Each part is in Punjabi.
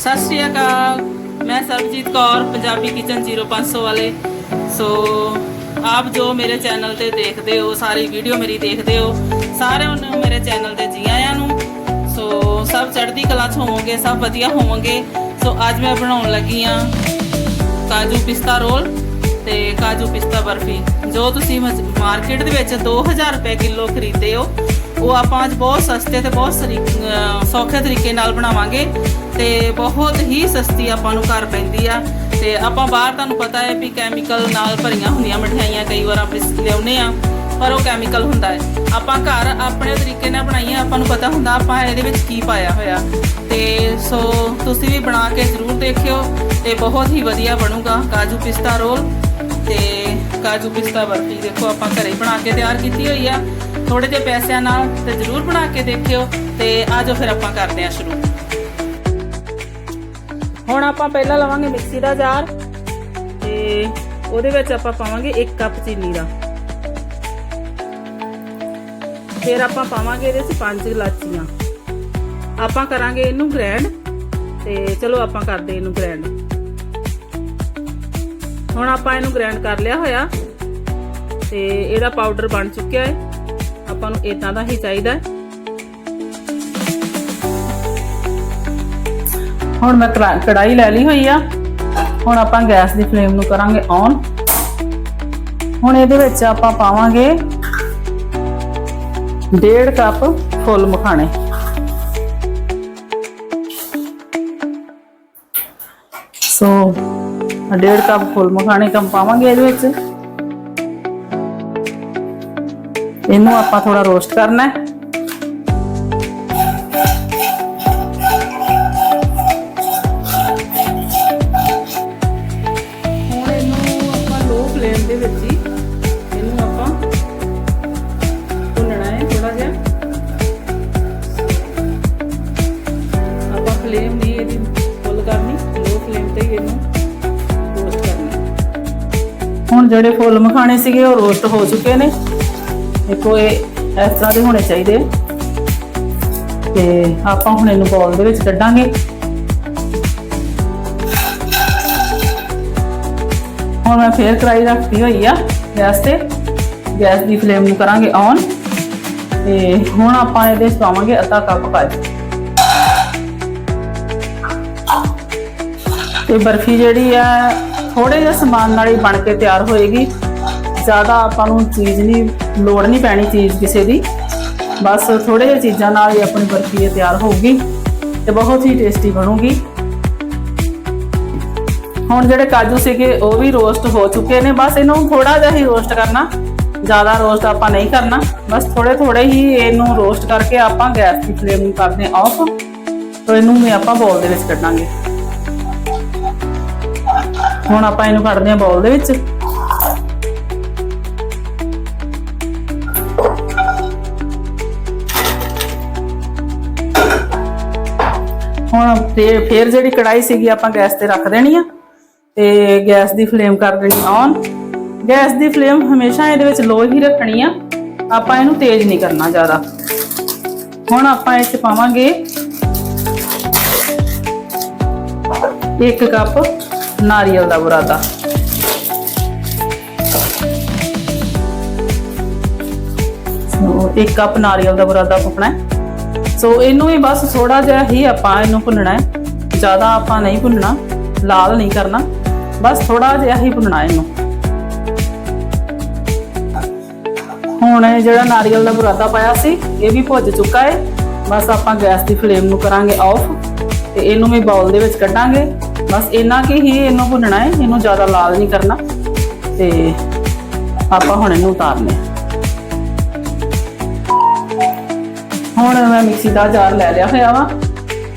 ਸਤਿ ਸ਼੍ਰੀ ਅਕਾਲ। ਮੈਂ ਸਰਬਜੀਤ ਕੌਰ, ਪੰਜਾਬੀ ਕਿਚਨ 0500 ਵਾਲੇ। ਸੋ ਆਪ ਜੋ ਮੇਰੇ ਚੈਨਲ ਤੇ ਦੇਖਦੇ ਹੋ, ਸਾਰੀ ਵੀਡੀਓ ਮੇਰੀ ਦੇਖਦੇ ਹੋ, ਸਾਰਿਆਂ ਨੂੰ ਮੇਰੇ ਚੈਨਲ ਤੇ ਜੀ ਆਇਆਂ ਨੂੰ। ਸੋ ਸਭ ਚੜ੍ਹਦੀ ਕਲਾ 'ਚ ਹੋਵੋਗੇ, ਸਭ ਵਧੀਆ ਹੋਵੋਗੇ। ਸੋ ਅੱਜ ਮੈਂ ਬਣਾਉਣ ਲੱਗੀ ਆ ਕਾਜੂ ਪਿਸਤਾ ਰੋਲ ਤੇ ਕਾਜੂ ਪਿਸਤਾ ਬਰਫੀ। ਜੋ ਤੁਸੀਂ ਮਾਰਕੀਟ ਦੇ ਵਿੱਚ 2000 ਰੁਪਏ ਕਿਲੋ ਖਰੀਦੇ ਹੋ ਉਹ ਆਪਾਂ ਅੱਜ ਬਹੁਤ ਸਸਤੇ ਤੇ ਬਹੁਤ ਸਰੀ- ਸੌਖੇ ਤਰੀਕੇ ਨਾਲ ਬਣਾਵਾਂਗੇ ਤੇ ਬਹੁਤ ਹੀ ਸਸਤੀ ਆਪਾਂ ਨੂੰ ਘਰ ਪੈਂਦੀ ਆ। ਤੇ ਆਪਾਂ ਬਾਹਰ ਤੁਹਾਨੂੰ ਪਤਾ ਹੈ ਵੀ ਕੈਮੀਕਲ ਨਾਲ ਭਰੀਆਂ ਹੁੰਦੀਆਂ ਮਠਿਆਈਆਂ ਕਈ ਵਾਰ ਆਪਾਂ ਲਿਆਉਂਦੇ ਆ ਪਰ ਉਹ ਕੈਮੀਕਲ ਹੁੰਦਾ ਹੈ। ਆਪਾਂ ਘਰ ਆਪਣੇ ਤਰੀਕੇ ਨਾਲ ਬਣਾਈਏ ਆਪਾਂ ਨੂੰ ਪਤਾ ਹੁੰਦਾ ਆਪਾਂ ਇਹਦੇ ਵਿੱਚ ਕੀ ਪਾਇਆ ਹੋਇਆ। ਤੇ ਸੋ ਤੁਸੀਂ ਵੀ ਬਣਾ ਕੇ ਜ਼ਰੂਰ ਦੇਖਿਓ ਤੇ ਬਹੁਤ ਹੀ ਵਧੀਆ ਬਣੂਗਾ ਕਾਜੂ ਪਿਸਤਾ ਰੋਲ। ਤੇ ਕਾਜੂ ਪਿਸਤਾ ਬਰਫੀ ਦੇਖੋ ਆਪਾਂ ਘਰੇ ਹੀ ਬਣਾ ਕੇ ਤਿਆਰ ਕੀਤੀ ਹੋਈ ਆ। ਥੋੜੇ ਜਿਹੇ ਪੈਸਿਆਂ ਨਾਲ ਤੇ ਜ਼ਰੂਰ ਬਣਾ ਕੇ ਦੇਖਿਓ ਤੇ ਆਜੋ ਫਿਰ ਆਪਾਂ ਕਰਦੇ ਹਾਂ ਸ਼ੁਰੂ। ਹੁਣ ਆਪਾਂ ਪਹਿਲਾਂ ਲਵਾਂਗੇ ਮਿਕਸੀ ਦਾ ਜਾਰ ਤੇ ਉਹਦੇ ਵਿੱਚ ਆਪਾਂ ਪਾਵਾਂਗੇ 1 ਕੱਪ ਚੀਨੀ ਦਾ। ਫਿਰ ਆਪਾਂ ਪਾਵਾਂਗੇ ਇਹਦੇ ਵਿੱਚ ਪੰਜ ਇਲਾਚੀਆਂ। ਆਪਾਂ ਕਰਾਂਗੇ ਇਹਨੂੰ ਗ੍ਰੈਂਡ ਤੇ ਚਲੋ ਆਪਾਂ ਕਰਦੇ ਇਹਨੂੰ ਗ੍ਰੈਂਡ। ਹੁਣ ਆਪਾਂ ਇਹਨੂੰ ਗ੍ਰੈਂਡ ਕਰ ਲਿਆ ਹੋਇਆ ਤੇ ਇਹਦਾ ਪਾਊਡਰ ਬਣ ਚੁੱਕਿਆ ਹੈ। ਆਪਾਂ ਨੂੰ ਇਦਾਂ ਦਾ ਹੀ ਚਾਹੀਦਾ ਹੈ। ਹੁਣ ਮੈਂ ਕੜਾ- ਕੜਾਈ ਲੈ ਲਈ ਹੋਈ ਆ। ਹੁਣ ਆਪਾਂ ਗੈਸ ਦੀ ਫਲੇਮ ਨੂੰ ਕਰਾਂਗੇ ਔਨ। ਹੁਣ ਇਹਦੇ ਵਿੱਚ ਆਪਾਂ ਪਾਵਾਂਗੇ 1.5 ਕੱਪ ਫੁੱਲ ਮਖਾਣੇ। ਸੋ 1.5 ਕੱਪ ਫੁੱਲ ਮਖਾਣੇ ਕੰਮ ਪਾਵਾਂਗੇ ਇਹਦੇ ਵਿੱਚ। ਇਹਨੂੰ ਆਪਾਂ ਥੋੜਾ ਰੋਸਟ ਕਰਨਾ ਹੈ। ਫਲੇਮ ਨਹੀਂ ਇਹਦੀ ਫੁੱਲ ਕਰਨੀ ਲੋ ਫਲੇਮ ਤੇ ਹੀ ਇਹਨੂੰ ਰੋਸਟ ਕਰਨਾ ਹੁਣ ਜਿਹੜੇ ਫੁੱਲ ਮਖਾਣੇ ਸੀਗੇ ਉਹ ਰੋਸਟ ਹੋ ਚੁੱਕੇ ਨੇ। ਦੇਖੋ ਇਹ, ਇਸ ਤਰ੍ਹਾਂ ਦੇ ਹੋਣੇ ਚਾਹੀਦੇ। ਤੇ ਆਪਾਂ ਹੁਣ ਇਹਨੂੰ ਬੋਲ ਦੇ ਵਿੱਚ ਕੱਢਾਂਗੇ। ਹੁਣ ਮੈਂ ਫੇਰ ਕੜਾਈ ਰੱਖੀ ਹੋਈ ਆ ਗੈਸ ਤੇ। ਗੈਸ ਦੀ ਫਲੇਮ ਨੂੰ ਕਰਾਂਗੇ ਔਨ ਤੇ ਹੁਣ ਆਪਾਂ ਇਹਦੇ ਵਿੱਚ ਪਾਵਾਂਗੇ ਅੱਧਾ ਕੱਪ ਕਾਜੂ ਤੇ ਬਰਫੀ ਜਿਹੜੀ ਆ ਥੋੜੇ ਜਿਹਾ ਸਮਾਨ ਨਾਲ ਹੀ ਬਣ ਕੇ ਤਿਆਰ ਹੋਏਗੀ। ਜ਼ਿਆਦਾ ਆਪਾਂ ਨੂੰ ਚੀਜ਼ ਨਹੀਂ, ਲੋੜ ਨਹੀਂ ਪੈਣੀ ਚੀਜ਼ ਕਿਸੇ ਦੀ। ਬਸ ਥੋੜੇ ਜਿਹੇ ਚੀਜ਼ਾਂ ਨਾਲ ਹੀ ਆਪਣੀ ਬਰਫੀ ਤਿਆਰ ਹੋਊਗੀ ਤੇ ਬਹੁਤ ਹੀ ਟੇਸਟੀ ਬਣੂਗੀ। ਹੁਣ ਜਿਹੜੇ ਕਾਜੂ ਸੀਗੇ, ਉਹ ਵੀ ਰੋਸਟ ਹੋ ਚੁੱਕੇ ਨੇ। ਬਸ ਇਹਨੂੰ ਥੋੜਾ ਜਿਹਾ ਹੀ ਰੋਸਟ ਕਰਨਾ। ਜ਼ਿਆਦਾ ਰੋਸਟ ਆਪਾਂ ਨਹੀਂ ਕਰਨਾ। ਬਸ ਥੋੜੇ ਥੋੜੇ ਹੀ ਇਹਨੂੰ ਰੋਸਟ ਕਰਕੇ ਆਪਾਂ ਗੈਸ ਦੀ ਫਲੇਮ ਨੂੰ ਕਰਦੇ ਆਫ ਤੋਂ ਇਹਨੂੰ ਵੀ ਆਪਾਂ ਬੋਲ ਦੇ ਵਿੱਚ ਕੱਢਾਂਗੇ। ਹੁਣ ਆਪਾਂ ਇਹਨੂੰ ਕੱਢਦੇ ਹਾਂ ਬੋਲ ਦੇ ਵਿੱਚ। ਹੁਣ ਫੇਰ ਫੇਰ ਜਿਹੜੀ ਕੜਾਈ ਸੀਗੀ ਆਪਾਂ ਗੈਸ ਤੇ ਰੱਖ ਦੇਣੀ ਆ ਤੇ ਗੈਸ ਦੀ ਫਲੇਮ ਕਰ ਦੇਣੀ ਔਨ ਗੈਸ ਦੀ ਫਲੇਮ ਹਮੇਸ਼ਾ ਇਹਦੇ ਵਿੱਚ ਲੋ ਹੀ ਰੱਖਣੀ ਆ। ਆਪਾਂ ਇਹਨੂੰ ਤੇਜ਼ ਨਹੀਂ ਕਰਨਾ ਜ਼ਿਆਦਾ। ਹੁਣ ਆਪਾਂ ਇਹ ਚ ਪਾਵਾਂਗੇ ਇੱਕ ਕੱਪ ਨਾਰੀਅਲ ਦਾ ਬੁਰਾਦਾ। ਇੱਕ ਕੱਪ ਨਾਰੀਅਲ ਦਾ ਬੁਰਾਦਾ ਪੁੱਕਣਾ ਹੈ। ਸੋ ਇਹਨੂੰ ਵੀ ਬਸ ਥੋੜਾ ਜਿਹਾ ਹੀ ਆਪਾਂ ਇਹਨੂੰ ਭੁੰਨਣਾ ਹੈ। ਜ਼ਿਆਦਾ ਆਪਾਂ ਨਹੀਂ ਭੁੰਨਣਾ, ਲਾਲ ਨਹੀਂ ਕਰਨਾ। ਬਸ ਥੋੜਾ ਜਿਹਾ ਹੀ ਭੁੰਨਣਾ ਇਹਨੂੰ। ਹੁਣ ਇਹ ਜਿਹੜਾ ਨਾਰੀਅਲ ਦਾ ਬੁਰਾਦਾ ਪਾਇਆ ਸੀ, ਇਹ ਵੀ ਭੁੱਜ ਚੁੱਕਾ ਹੈ। ਬਸ ਆਪਾਂ ਗੈਸ ਦੀ ਫਲੇਮ ਨੂੰ ਕਰਾਂਗੇ ਆਫ ਤੇ ਇਹਨੂੰ ਵੀ ਬਾਉਲ ਦੇ ਵਿੱਚ ਕੱਢਾਂਗੇ। ਬਸ ਇੰਨਾ ਕਿ ਹੀ ਇਹਨੂੰ ਭੁੰਨਣਾ ਹੈ, ਇਹਨੂੰ ਜ਼ਿਆਦਾ ਲਾਲ ਨਹੀਂ ਕਰਨਾ। ਤੇ ਆਪਾਂ ਹੁਣ ਇਹਨੂੰ ਉਤਾਰਨੇ ਹੁਣ ਮੈਂ ਮਿਕਸੀ ਦਾ ਜਾਰ ਲੈ ਲਿਆ ਹੋਇਆ ਵਾ।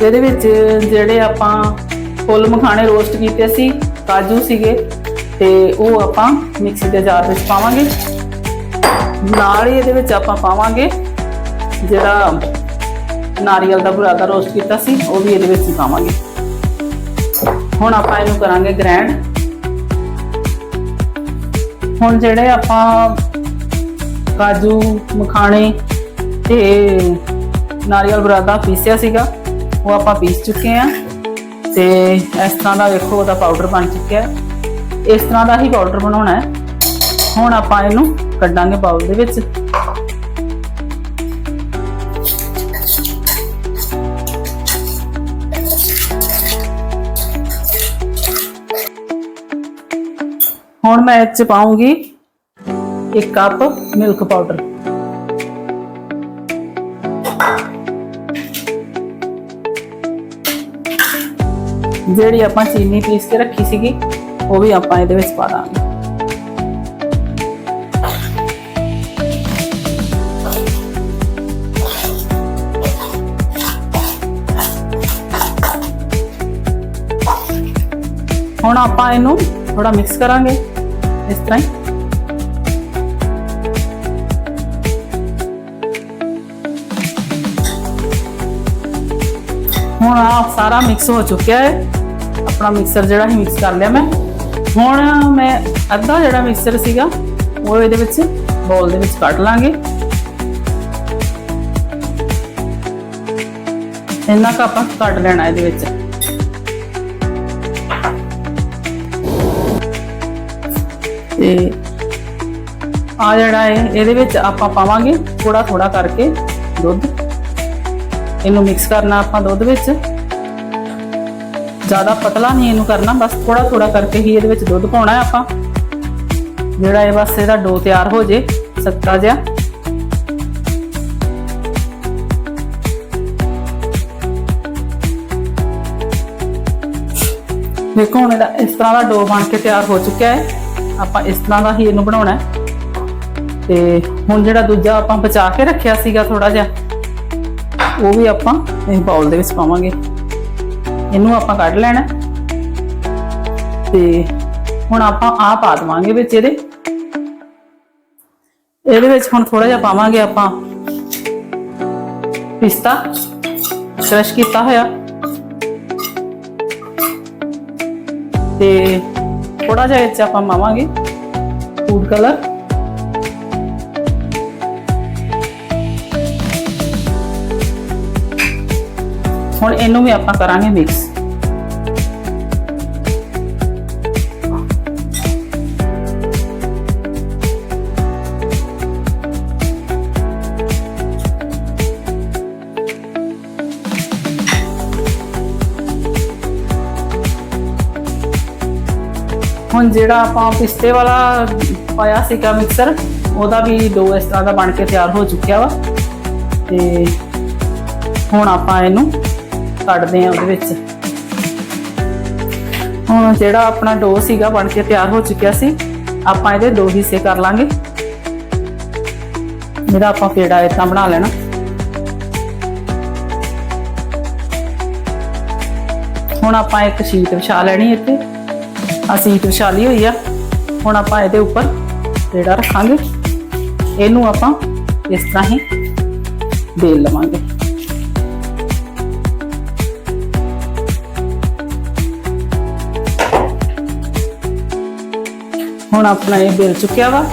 ਇਹਦੇ ਵਿੱਚ ਜਿਹੜੇ ਆਪਾਂ ਫੁੱਲ ਮਖਾਣੇ ਰੋਸਟ ਕੀਤੇ ਸੀ, ਕਾਜੂ ਸੀਗੇ, ਤੇ ਉਹ ਆਪਾਂ ਮਿਕਸੀ ਦੇ ਜਾਰ ਵਿੱਚ ਪਾਵਾਂਗੇ। ਨਾਲ ਹੀ ਇਹਦੇ ਵਿੱਚ ਆਪਾਂ ਪਾਵਾਂਗੇ ਜਿਹੜਾ ਨਾਰੀਅਲ ਦਾ ਬੁਰਾਦਾ ਰੋਸਟ ਕੀਤਾ ਸੀ, ਉਹ ਵੀ ਇਹਦੇ ਵਿੱਚ ਹੀ ਪਾਵਾਂਗੇ। ਹੁਣ ਆਪਾਂ ਇਹਨੂੰ ਕਰਾਂਗੇ ਗ੍ਰੈਂਡ ਹੁਣ ਜਿਹੜੇ ਆਪਾਂ ਕਾਜੂ ਮਖਾਣੇ ਤੇ ਨਾਰੀਅਲ ਬਰਾਦਾ ਪੀਸਿਆ ਸੀਗਾ, ਉਹ ਆਪਾਂ ਪੀਸ ਚੁੱਕੇ ਆ ਤੇ ਇਸ ਤਰ੍ਹਾਂ ਦਾ ਵੇਖੋ ਉਹਦਾ ਪਾਊਡਰ ਬਣ ਚੁੱਕਿਆ ਇਸ ਤਰ੍ਹਾਂ ਦਾ ਹੀ ਪਾਊਡਰ ਬਣਾਉਣਾ ਹੈ। ਹੁਣ ਆਪਾਂ ਇਹਨੂੰ ਕੱਢਾਂਗੇ ਬਾਉਲ ਦੇ ਵਿੱਚ। ਹੁਣ ਮੈਂ ਇਹ ਚ ਪਾਉਂਗੀ ਇੱਕ ਕੱਪ ਮਿਲਕ ਪਾਊਡਰ ਜਿਹੜੀ ਆਪਾਂ ਚੀਨੀ ਪੀਸ ਕੇ ਰੱਖੀ ਸੀਗੀ, ਉਹ ਵੀ ਆਪਾਂ ਇਹਦੇ ਵਿੱਚ ਪਾ ਦਾਂਗੇ। ਹੁਣ ਆਪਾਂ ਇਹਨੂੰ ਥੋੜਾ ਮਿਕਸ ਕਰਾਂਗੇ, ਇਸ ਤਰ੍ਹਾਂ ਹੀ। ਹੁਣ ਆ ਸਾਰਾ ਮਿਕਸ ਹੋ ਚੁੱਕਿਆ ਹੈ। ਆਪਣਾ ਮਿਕਸਰ ਜਿਹੜਾ ਹੀ ਮਿਕਸ ਕਰ ਲਿਆ ਮੈਂ। ਹੁਣ ਮੈਂ ਅੱਧਾ ਜਿਹੜਾ ਮਿਕਸਰ ਸੀਗਾ, ਉਹ ਇਹਦੇ ਵਿੱਚ ਬੋਲ ਦੇ ਵਿੱਚ ਕੱਢ ਲਾਂਗੇ। ਇੰਨਾ ਕੁ ਆਪਾਂ ਕੱਢ ਲੈਣਾ ਇਹਦੇ ਵਿੱਚ। ਤੇ ਆ ਜਿਹੜਾ ਹੈ ਇਹਦੇ ਵਿੱਚ ਆਪਾਂ ਪਾਵਾਂਗੇ ਥੋੜਾ ਥੋੜਾ ਕਰਕੇ ਦੁੱਧ। ਇਹਨੂੰ ਮਿਕਸ ਕਰਨਾ ਆਪਾਂ ਦੁੱਧ ਵਿੱਚ। ਜ਼ਿਆਦਾ ਪਤਲਾ ਨਹੀਂ ਇਹਨੂੰ ਕਰਨਾ, ਬਸ ਥੋੜਾ ਥੋੜਾ ਕਰਕੇ ਹੀ ਇਹਦੇ ਵਿੱਚ ਦੁੱਧ ਪਾਉਣਾ ਹੈ ਆਪਾਂ। ਜਿਹੜਾ ਇਹ ਬਸ ਇਹਦਾ ਡੋ ਤਿਆਰ ਹੋ ਜੇ, ਸੱਤਾ ਜਿਹਾ। ਦੇਖੋ ਹੁਣ ਇਹਦਾ ਇਸ ਤਰ੍ਹਾਂ ਦਾ ਡੋ ਬਣ ਕੇ ਤਿਆਰ ਹੋ ਚੁੱਕਿਆ ਹੈ। ਆਪਾਂ ਇਸ ਤਰ੍ਹਾਂ ਦਾ ਹੀ ਇਹਨੂੰ ਬਣਾਉਣਾ ਹੈ। ਤੇ ਹੁਣ ਜਿਹੜਾ ਦੂਜਾ ਆਪਾਂ ਬਚਾ ਕੇ ਰੱਖਿਆ ਸੀਗਾ ਥੋੜਾ ਜਿਹਾ, ਉਹ ਵੀ ਆਪਾਂ ਇਸ ਬਾਉਲ ਦੇ ਵਿੱਚ ਪਾਵਾਂਗੇ। ਇਹਨੂੰ ਆਪਾਂ ਕੱਢ ਲੈਣਾ। ਤੇ ਹੁਣ ਆਪਾਂ ਆ ਪਾ ਦਵਾਂਗੇ ਵਿੱਚ ਇਹਦੇ। ਇਹਦੇ ਵਿੱਚ ਹੁਣ ਥੋੜਾ ਜਿਹਾ ਪਾਵਾਂਗੇ ਆਪਾਂ ਪਿਸਤਾ। ਕ੍ਰਸ਼ ਕੀਤਾ ਹੋਇਆ। ਤੇ ਥੋੜਾ ਜਿਹਾ ਇਹ ਚ ਆਪਾਂ ਪਾਵਾਂਗੇ ਫੂਡ ਕਲਰ ਹੁਣ ਇਹਨੂੰ ਵੀ ਆਪਾਂ ਕਰਾਂਗੇ ਮਿਕਸ ਹੁਣ ਜਿਹੜਾ ਆਪਾਂ ਪਿਸਤੇ ਵਾਲਾ ਪਾਇਆ ਸੀਗਾ ਮਿਕਸਰ ਉਹਦਾ ਵੀ ਡੋ ਇਸ ਤਰ੍ਹਾਂ ਦਾ ਬਣ ਕੇ ਤਿਆਰ ਹੋ ਚੁੱਕਿਆ ਵਾ। ਤੇ ਹੁਣ ਆਪਾਂ ਇਹਨੂੰ ਕੱਢਦੇ ਆ ਉਹਦੇ ਵਿੱਚ। ਹੁਣ ਜਿਹੜਾ ਆਪਣਾ ਡੋ ਸੀਗਾ ਬਣ ਕੇ ਤਿਆਰ ਹੋ ਚੁੱਕਿਆ ਸੀ, ਆਪਾਂ ਇਹਦੇ ਦੋ ਹਿੱਸੇ ਕਰ ਲਾਂਗੇ। ਇਹਦਾ ਆਪਾਂ ਪੇੜਾ ਇਦਾਂ ਬਣਾ ਲੈਣਾ। ਹੁਣ ਆਪਾਂ ਇੱਕ ਸ਼ੀਟ ਵਿਛਾ ਲੈਣੀ ਇੱਥੇ। ਆ ਸ਼ੀਟ ਵਿਛਾ ਲਈ ਹੋਈ ਆ। ਹੁਣ ਆਪਾਂ ਇਹਦੇ ਉੱਪਰ ਪੇੜਾ ਰੱਖਾਂਗੇ। ਇਹਨੂੰ ਆਪਾਂ ਇਸ ਤਰ੍ਹਾਂ ਹੀ ਦੇ ਲਵਾਂਗੇ। ਹੁਣ ਆਪਣਾ ਇਹ ਬਿੱਲ ਚੁੱਕਿਆ ਵਾ।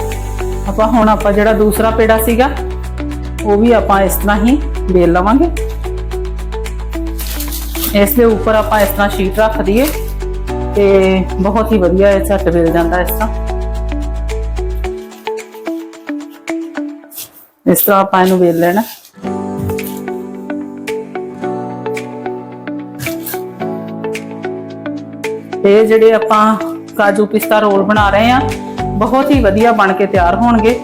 ਆਪਾਂ ਹੁਣ ਆਪਾਂ ਜਿਹੜਾ ਦੂਸਰਾ ਪੇੜਾ ਸੀਗਾ, ਉਹ ਵੀ ਆਪਾਂ ਇਸ ਤਰ੍ਹਾਂ ਹੀ ਬੇਲ ਲਵਾਂਗੇ। ਇਸ ਦੇ ਉੱਪਰ ਆਪਾਂ ਇਸ ਤਰ੍ਹਾਂ ਸ਼ੀਟ ਰੱਖ ਦਈਏ ਤੇ ਬਹੁਤ ਹੀ ਵਧੀਆ ਇਹ ਝੱਟ ਬੇਲ ਜਾਂਦਾ ਇਸ ਤਰ੍ਹਾਂ। ਇਸ ਤਰ੍ਹਾਂ ਆਪਾਂ ਇਹਨੂੰ ਵੇਲ ਲੈਣਾ। ਇਹ ਜਿਹੜੇ ਆਪਾਂ ਕਾਜੂ ਪਿਸਤਾ ਰੋਲ ਬਣਾ ਰਹੇ ਆ ਬਹੁਤ ਹੀ ਵਧੀਆ ਬਣ ਕੇ ਤਿਆਰ ਹੋਣਗੇ।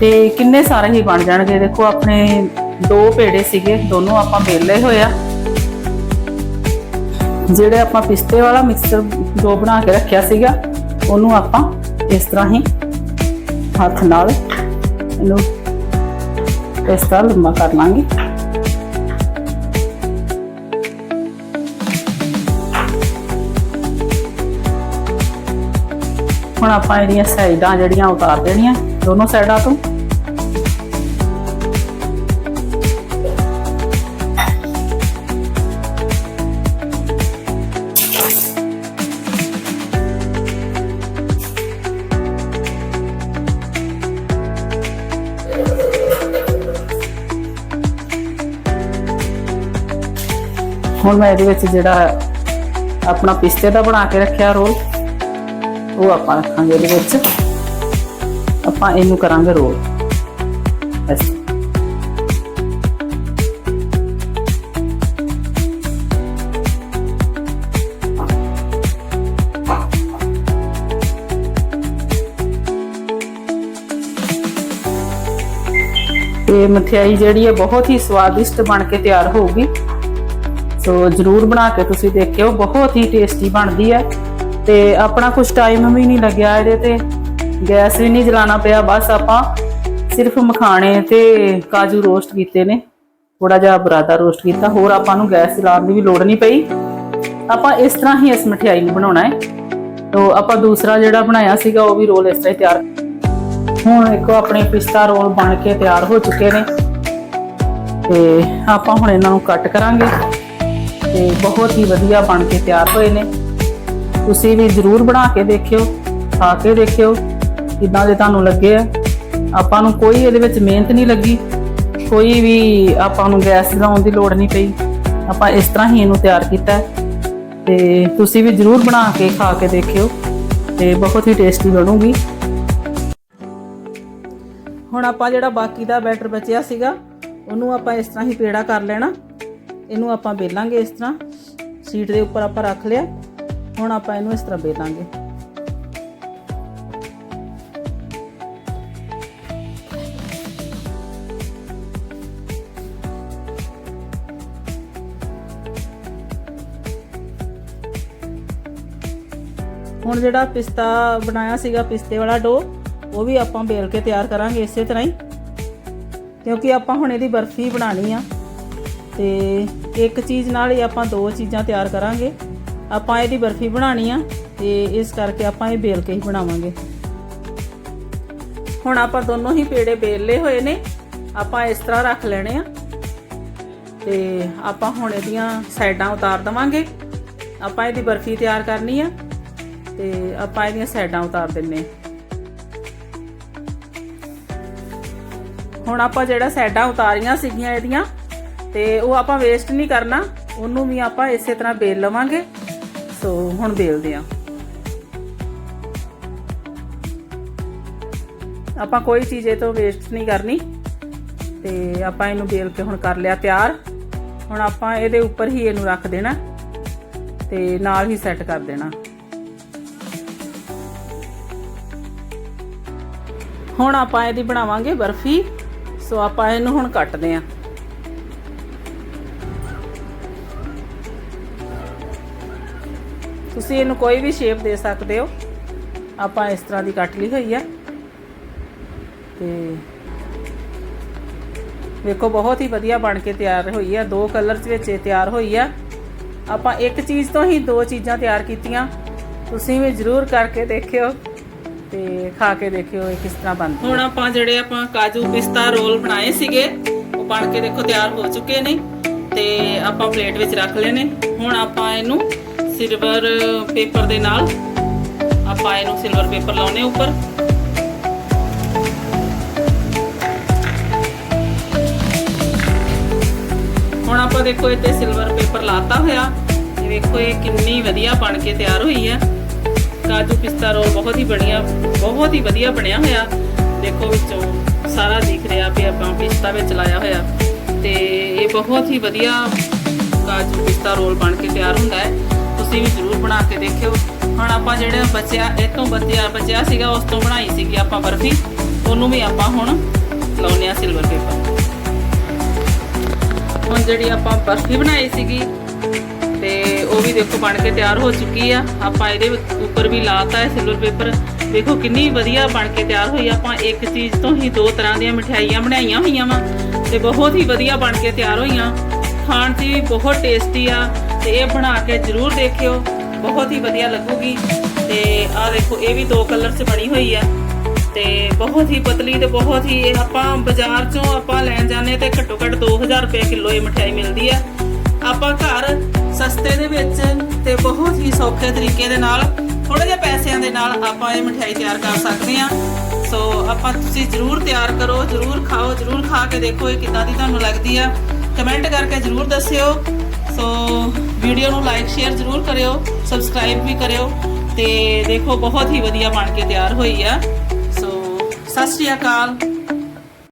ਤੇ ਕਿੰਨੇ ਸਾਰੇ ਹੀ ਬਣ ਜਾਣਗੇ? ਦੇਖੋ, ਆਪਣੇ ਦੋ ਪੇੜੇ ਸੀਗੇ, ਦੋਨੋਂ ਆਪਾਂ ਵੇਲੇ ਹੋਏ ਆ। ਜਿਹੜੇ ਆਪਾਂ ਪਿਸਤੇ ਵਾਲਾ ਮਿਕਸਚਰ ਜੋ ਬਣਾ ਕੇ ਰੱਖਿਆ ਸੀਗਾ, ਉਹਨੂੰ ਆਪਾਂ ਇਸ ਤਰ੍ਹਾਂ ਹੀ ਹੱਥ ਨਾਲ ਇਹਨੂੰ ਇਸ ਤਰ੍ਹਾਂ ਲੰਮਾ ਕਰ ਲਾਂਗੇ। ਹੁਣ ਆਪਾਂ ਇਹਦੀਆਂ ਸਾਈਡਾਂ ਜਿਹੜੀਆਂ ਉਤਾਰ ਦੇਣੀਆਂ, ਦੋਨੋਂ ਸਾਈਡਾਂ ਤੋਂ। ਹੁਣ ਮੈਂ ਇਹਦੇ ਵਿੱਚ ਜਿਹੜਾ ਆਪਣਾ ਪਿਸਤੇ ਦਾ ਬਣਾ ਕੇ ਰੱਖਿਆ ਰੋਲ। ਉਹ ਆਪਾਂ ਰੱਖਾਂਗੇ ਇਹਦੇ ਵਿੱਚ। ਆਪਾਂ ਇਹਨੂੰ ਕਰਾਂਗੇ ਰੋਲ। ਇਸ ਤੇ ਮਠਿਆਈ ਜਿਹੜੀ ਹੈ ਬਹੁਤ ਹੀ ਸਵਾਦਿਸ਼ਟ ਬਣ ਕੇ ਤਿਆਰ ਹੋਊਗੀ। ਸੋ ਜਰੂਰ ਬਣਾ ਕੇ ਤੁਸੀਂ ਦੇਖਿਓ, ਬਹੁਤ ਹੀ ਟੇਸਟੀ ਬਣਦੀ ਹੈ। ਤੇ ਆਪਣਾ ਕੁਝ ਟਾਈਮ ਵੀ ਨਹੀਂ ਲੱਗਿਆ ਇਹਦੇ ਤੇ। ਗੈਸ ਵੀ ਨਹੀਂ ਜਲਾਣਾ ਪਿਆ, ਬਸ ਆਪਾਂ ਸਿਰਫ ਮਖਾਣੇ ਤੇ ਕਾਜੂ ਰੋਸਟ ਕੀਤੇ ਨੇ। ਥੋੜਾ ਜਿਹਾ ਬਰਾਦਾ ਰੋਸਟ ਕੀਤਾ, ਹੋਰ ਆਪਾਂ ਨੂੰ ਗੈਸ ਜਲਾਉਣ ਦੀ ਵੀ ਲੋੜ ਨਹੀਂ ਪਈ। ਆਪਾਂ ਇਸ ਤਰ੍ਹਾਂ ਹੀ ਇਸ ਮਠਿਆਈ ਨੂੰ ਬਣਾਉਣਾ ਹੈ। ਤੋ ਆਪਾਂ ਦੂਸਰਾ ਜਿਹੜਾ ਬਣਾਇਆ ਸੀਗਾ, ਉਹ ਵੀ ਰੋਲ ਇਸ ਤਰ੍ਹਾਂ ਹੀ ਤਿਆਰ ਹੁਣ ਇੱਕੋ ਆਪਣੇ ਪਿਸਤਾ ਰੋਲ ਬਣ ਕੇ ਤਿਆਰ ਹੋ ਚੁੱਕੇ ਨੇ। ਤੇ ਆਪਾਂ ਹੁਣ ਇਹਨਾਂ ਨੂੰ ਕੱਟ ਕਰਾਂਗੇ। ਤੇ ਬਹੁਤ ਹੀ ਵਧੀਆ ਬਣ ਕੇ ਤਿਆਰ ਹੋਏ ਨੇ। ਤੁਸੀਂ ਵੀ ਜਰੂਰ ਬਣਾ ਕੇ ਦੇਖਿਓ, ਖਾ ਕੇ ਦੇਖਿਓ, ਕਿੱਦਾਂ ਦੇ ਤੁਹਾਨੂੰ ਲੱਗੇ ਆ। ਆਪਾਂ ਨੂੰ ਕੋਈ ਇਹਦੇ ਵਿੱਚ ਮਿਹਨਤ ਨਹੀਂ ਲੱਗੀ, ਕੋਈ ਵੀ ਆਪਾਂ ਨੂੰ ਗੈਸ ਲਾਉਣ ਦੀ ਲੋੜ ਨਹੀਂ ਪਈ। ਆਪਾਂ ਇਸ ਤਰ੍ਹਾਂ ਹੀ ਇਹਨੂੰ ਤਿਆਰ ਕੀਤਾ। ਤੇ ਤੁਸੀਂ ਵੀ ਜਰੂਰ ਬਣਾ ਕੇ, ਖਾ ਕੇ ਦੇਖਿਓ ਤੇ ਬਹੁਤ ਹੀ ਟੇਸਟੀ ਬਣੂਗੀ। ਹੁਣ ਆਪਾਂ ਜਿਹੜਾ ਬਾਕੀ ਦਾ ਬੈਟਰ ਬਚਿਆ ਸੀਗਾ, ਉਹਨੂੰ ਆਪਾਂ ਇਸ ਤਰ੍ਹਾਂ ਹੀ ਪੇੜਾ ਕਰ ਲੈਣਾ। ਇਹਨੂੰ ਆਪਾਂ ਬੇਲਾਂਗੇ ਇਸ ਤਰ੍ਹਾਂ। ਸੀਟ ਦੇ ਉੱਪਰ ਆਪਾਂ ਰੱਖ ਲਿਆ। ਹੁਣ ਆਪਾਂ ਇਹਨੂੰ ਇਸ ਤਰ੍ਹਾਂ ਬੇਲਾਂਗੇ ਹੁਣ ਜਿਹੜਾ ਪਿਸਤਾ ਬਣਾਇਆ ਸੀਗਾ, ਪਿਸਤੇ ਵਾਲਾ ਡੋ, ਉਹ ਵੀ ਆਪਾਂ ਬੇਲ ਕੇ ਤਿਆਰ ਕਰਾਂਗੇ ਇਸੇ ਤਰ੍ਹਾਂ ਹੀ। ਕਿਉਂਕਿ ਆਪਾਂ ਹੁਣ ਇਹਦੀ ਬਰਫੀ ਬਣਾਣੀ ਆ ਤੇ ਇੱਕ ਚੀਜ਼ ਨਾਲ ਹੀ ਆਪਾਂ ਦੋ ਚੀਜ਼ਾਂ ਤਿਆਰ ਕਰਾਂਗੇ। ਆਪਾਂ ਇਹਦੀ ਬਰਫੀ ਬਣਾਣੀ ਆ ਤੇ ਇਸ ਕਰਕੇ ਆਪਾਂ ਇਹ ਬੇਲ ਕੇ ਹੀ ਬਣਾਵਾਂਗੇ। ਹੁਣ ਆਪਾਂ ਦੋਨੋਂ ਹੀ ਪੇੜੇ ਬੇਲ ਲਏ ਹੋਏ ਨੇ, ਆਪਾਂ ਇਸ ਤਰ੍ਹਾਂ ਰੱਖ ਲੈਣੇ ਆ। ਤੇ ਆਪਾਂ ਹੁਣ ਇਹਦੀਆਂ ਸਾਈਡਾਂ ਉਤਾਰ ਦਵਾਂਗੇ। ਆਪਾਂ ਇਹਦੀ ਬਰਫੀ ਤਿਆਰ ਕਰਨੀ ਆ ਤੇ ਆਪਾਂ ਇਹਦੀਆਂ ਸਾਈਡਾਂ ਉਤਾਰ ਦਿੰਨੇ ਹੁਣ ਆਪਾਂ ਜਿਹੜਾ ਸਾਈਡਾਂ ਉਤਾਰੀਆਂ ਸੀਗੀਆਂ ਇਹਦੀਆਂ ਤੇ ਉਹ ਆਪਾਂ ਵੇਸਟ ਨਹੀਂ ਕਰਨਾ, ਉਹਨੂੰ ਵੀ ਆਪਾਂ ਇਸੇ ਤਰ੍ਹਾਂ ਬੇਲ ਲਵਾਂਗੇ। ਸੋ ਹੁਣ ਬੇਲਦੇ ਆ। ਆਪਾਂ ਕੋਈ ਚੀਜ਼ ਇਹ ਤੋਂ ਵੇਸਟ ਨਹੀਂ ਕਰਨੀ। ਤੇ ਆਪਾਂ ਇਹਨੂੰ ਬੇਲ ਕੇ ਹੁਣ ਕਰ ਲਿਆ ਤਿਆਰ। ਹੁਣ ਆਪਾਂ ਇਹਦੇ ਉੱਪਰ ਹੀ ਇਹਨੂੰ ਰੱਖ ਦੇਣਾ। ਤੇ ਨਾਲ ਹੀ ਸੈੱਟ ਕਰ ਦੇਣਾ। ਹੁਣ ਆਪਾਂ ਇਹਦੀ ਬਣਾਵਾਂਗੇ ਬਰਫੀ। ਸੋ ਆਪਾਂ ਇਹਨੂੰ ਹੁਣ ਕੱਟਦੇ ਆਂ। ਤੁਸੀਂ ਇਹਨੂੰ ਕੋਈ ਵੀ ਸ਼ੇਪ ਦੇ ਸਕਦੇ ਹੋ। ਆਪਾਂ ਇਸ ਤਰ੍ਹਾਂ ਦੀ ਕੱਟ ਲਈ ਹੋਈ ਆ। ਤੇ ਵੇਖੋ, ਬਹੁਤ ਹੀ ਵਧੀਆ ਬਣ ਕੇ ਤਿਆਰ ਹੋਈ ਹੈ ਦੋ ਕਲਰਸ ਵਿੱਚ ਇਹ ਤਿਆਰ ਹੋਈ ਆ। ਆਪਾਂ ਇੱਕ ਚੀਜ਼ ਤੋਂ ਹੀ ਦੋ ਚੀਜ਼ਾਂ ਤਿਆਰ ਕੀਤੀਆਂ। ਤੁਸੀਂ ਵੀ ਜ਼ਰੂਰ ਕਰਕੇ ਦੇਖਿਓ ਤੇ ਖਾ ਕੇ ਦੇਖਿਓ ਇਹ ਕਿਸ ਤਰ੍ਹਾਂ ਬਣਦੀ ਹੁਣ ਆਪਾਂ ਜਿਹੜੇ ਆਪਾਂ ਕਾਜੂ ਪਿਸਤਾ ਰੋਲ ਬਣਾਏ ਸੀਗੇ, ਉਹ ਬਣ ਕੇ ਦੇਖੋ ਤਿਆਰ ਹੋ ਚੁੱਕੇ ਨੇ ਤੇ ਆਪਾਂ ਪਲੇਟ ਵਿੱਚ ਰੱਖ ਲਏ ਨੇ। ਹੁਣ ਆਪਾਂ ਇਹਨੂੰ ਸਿਲਵਰ ਪੇਪਰ ਦੇ ਨਾਲ ਆਪਾਂ ਇਹਨੂੰ ਸਿਲਵਰ ਪੇਪਰ ਲਾਉਨੇ ਉੱਪਰ। ਹੁਣ ਆਪਾਂ ਦੇਖੋ ਇੱਥੇ ਸਿਲਵਰ ਪੇਪਰ ਲਾਤਾ ਹੋਇਆ। ਇਹ ਵੇਖੋ ਇਹ ਕਿੰਨੀ ਵਧੀਆ ਬਣ ਕੇ ਤਿਆਰ ਹੋਈ ਹੈ। ਕਾਜੂ ਪਿਸਤਾ ਰੋਲ ਬਹੁਤ ਹੀ ਬਣੀਆ ਬਹੁਤ ਹੀ ਵਧੀਆ ਬਣਿਆ ਹੋਇਆ। ਦੇਖੋ ਵਿੱਚੋਂ ਸਾਰਾ ਦਿਖ ਰਿਹਾ ਵੀ ਆਪਾਂ ਪਿਸਤਾ ਵਿੱਚ ਲਾਇਆ ਹੋਇਆ। ਤੇ ਇਹ ਬਹੁਤ ਹੀ ਵਧੀਆ ਕਾਜੂ ਪਿਸਤਾ ਰੋਲ ਬਣ ਕੇ ਤਿਆਰ ਹੁੰਦਾ ਹੈ। ਤੁਸੀਂ ਵੀ ਜ਼ਰੂਰ ਬਣਾ ਕੇ ਦੇਖਿਓ। ਹੁਣ ਆਪਾਂ ਜਿਹੜੇ ਬਚਿਆ, ਇਹ ਤੋਂ ਬਚਿਆ ਬਚਿਆ ਸੀਗਾ, ਉਸ ਤੋਂ ਬਣਾਈ ਸੀਗੀ ਆਪਾਂ ਬਰਫੀ। ਉਹਨੂੰ ਵੀ ਆਪਾਂ ਹੁਣ ਲਾਉਨੇ ਆ ਸਿਲਵਰ ਪੇਪਰ ਹੁਣ ਜਿਹੜੀ ਆਪਾਂ ਬਰਫੀ ਬਣਾਈ ਸੀਗੀ, ਤੇ ਉਹ ਵੀ ਦੇਖੋ ਬਣ ਕੇ ਤਿਆਰ ਹੋ ਚੁੱਕੀ ਆ। ਆਪਾਂ ਇਹਦੇ ਉੱਪਰ ਵੀ ਲਾਤਾ ਹੈ ਸਿਲਵਰ ਪੇਪਰ ਦੇਖੋ ਕਿੰਨੀ ਵਧੀਆ ਬਣ ਕੇ ਤਿਆਰ ਹੋਈ ਆਪਾਂ ਇੱਕ ਚੀਜ਼ ਤੋਂ ਹੀ ਦੋ ਤਰ੍ਹਾਂ ਦੀਆਂ ਮਠਿਆਈਆਂ ਬਣਾਈਆਂ ਹੋਈਆਂ ਵਾ, ਤੇ ਬਹੁਤ ਹੀ ਵਧੀਆ ਬਣ ਕੇ ਤਿਆਰ ਹੋਈਆਂ। ਖਾਣ 'ਚ ਵੀ ਬਹੁਤ ਟੇਸਟੀ ਆ ਤੇ ਇਹ ਬਣਾ ਕੇ ਜ਼ਰੂਰ ਦੇਖਿਓ। ਬਹੁਤ ਹੀ ਵਧੀਆ ਲੱਗੂਗੀ। ਤੇ ਆਹ ਦੇਖੋ, ਇਹ ਵੀ ਦੋ ਕਲਰ 'ਚ ਬਣੀ ਹੋਈ ਆ। ਤੇ ਬਹੁਤ ਹੀ ਪਤਲੀ ਤੇ ਬਹੁਤ ਹੀ ਇਹ ਆਪਾਂ ਬਾਜ਼ਾਰ 'ਚੋਂ ਆਪਾਂ ਲੈਣ ਜਾਂਦੇ ਤੇ ਘੱਟੋ ਘੱਟ 2000 ਰੁਪਏ ਕਿਲੋ ਇਹ ਮਠਿਆਈ ਮਿਲਦੀ ਆ। ਆਪਾਂ ਘਰ ਸਸਤੇ ਦੇ ਵਿੱਚ ਤੇ ਬਹੁਤ ਹੀ ਸੌਖੇ ਤਰੀਕੇ ਦੇ ਨਾਲ ਥੋੜੇ ਜਿਹੇ ਪੈਸਿਆਂ ਦੇ ਨਾਲ ਆਪਾਂ ਇਹ ਮਠਿਆਈ ਤਿਆਰ ਕਰ ਸਕਦੇ ਆ ਸੋ ਆਪਾਂ ਤੁਸੀਂ ਜਰੂਰ ਤਿਆਰ ਕਰੋ, ਜਰੂਰ ਖਾਓ, ਜਰੂਰ ਖਾ ਕੇ ਦੇਖੋ ਇਹ ਕਿੱਦਾਂ ਦੀ ਤੁਹਾਨੂੰ ਲੱਗਦੀ ਆ। ਕਮੈਂਟ ਕਰਕੇ ਜਰੂਰ ਦੱਸਿਓ। ਸੋ ਵੀਡੀਓ ਨੂੰ ਲਾਈਕ ਸ਼ੇਅਰ ਜ਼ਰੂਰ ਕਰਿਓ ਸਬਸਕ੍ਰਾਈਬ ਵੀ ਕਰਿਓ ਤੇ ਦੇਖੋ, ਬਹੁਤ ਹੀ ਵਧੀਆ ਬਣ ਕੇ ਤਿਆਰ ਹੋਈ ਆ। ਸੋ, ਸਤਿ ਸ਼੍ਰੀ ਅਕਾਲ।